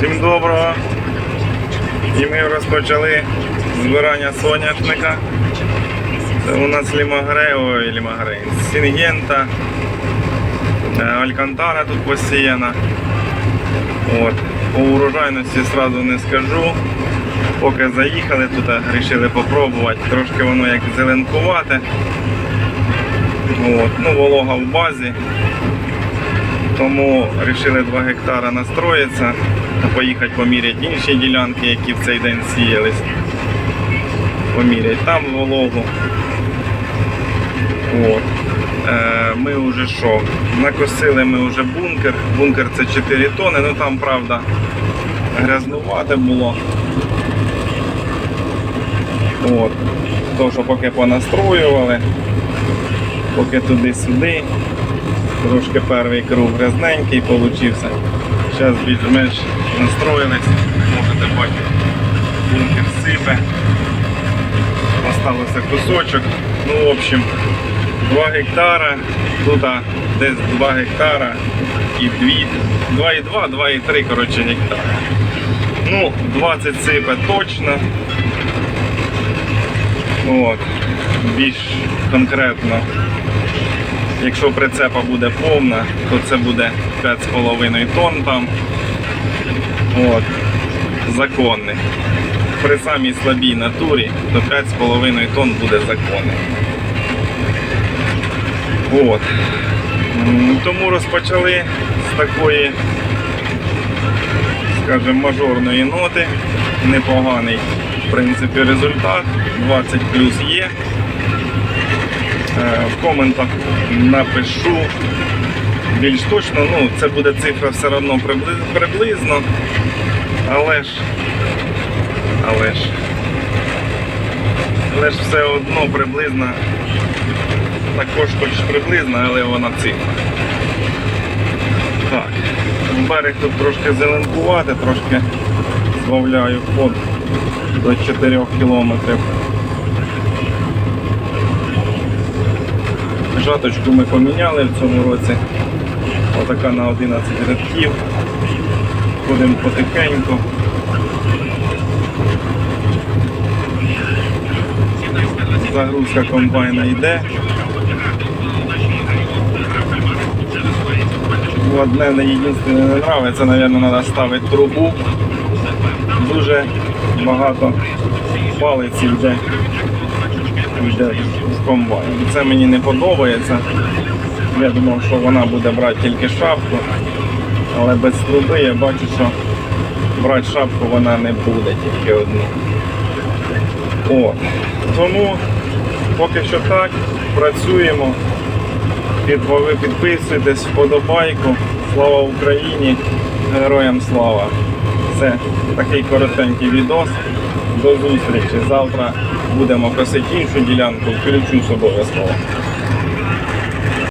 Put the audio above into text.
Всім доброго. І ми розпочали збирання соняшника. Це у нас лімагре, ой, лімагре, сінгента, е, алькантара тут посіяна. От. По урожайності сразу не скажу. Поки заїхали тут, вирішили попробувати. Трошки воно як зеленкувате. От. Ну, волога в базі. Тому вирішили 2 гектара настроїтися та поїхати поміряти інші ділянки, які в цей день сіялись. Поміряти там вологу. От. Е, ми вже що? Накосили ми вже бункер. Бункер це 4 тони, ну там правда грязнувате було. От. То, що поки понастроювали, поки туди-сюди. Трошки перший круг грязненький получився. Зараз більш-менш настроїлись. Можете бачити, бункер сипе. Осталося кусочок. Ну, в общем, 2 гектара. Тут десь 2 гектара і 2, 2,2, 2,3 коротше, гектара. Ну, 20 сипе точно. От. Більш конкретно Якщо прицепа буде повна, то це буде 5,5 тонн там. От. Законний. При самій слабій натурі, то 5,5 тонн буде законний. От. Тому розпочали з такої, скажімо, мажорної ноти. Непоганий, в принципі, результат. 20 плюс в коментах напишу більш точно, ну це буде цифра все одно приблизно, але ж, але ж, але ж все одно приблизно, також хоч приблизно, але вона цифра. Так, берег тут трошки зеленкувати, трошки збавляю ход до 4 кілометрів. Жаточку ми поміняли в цьому році. Отака на 11 рядків. Ходимо потихеньку. Загрузка комбайна йде. Одне не єдине не подобається, мабуть, треба ставити трубу. Дуже багато палиць йде йде з комбайну. Це мені не подобається. Я думав, що вона буде брати тільки шапку, але без труби я бачу, що брати шапку вона не буде тільки одну. О, тому поки що так, працюємо. Ви підписуйтесь, вподобайку. Слава Україні! Героям слава! Це такий коротенький відос. До зустрічі. Завтра будемо косити іншу ділянку, включусь обов'язково.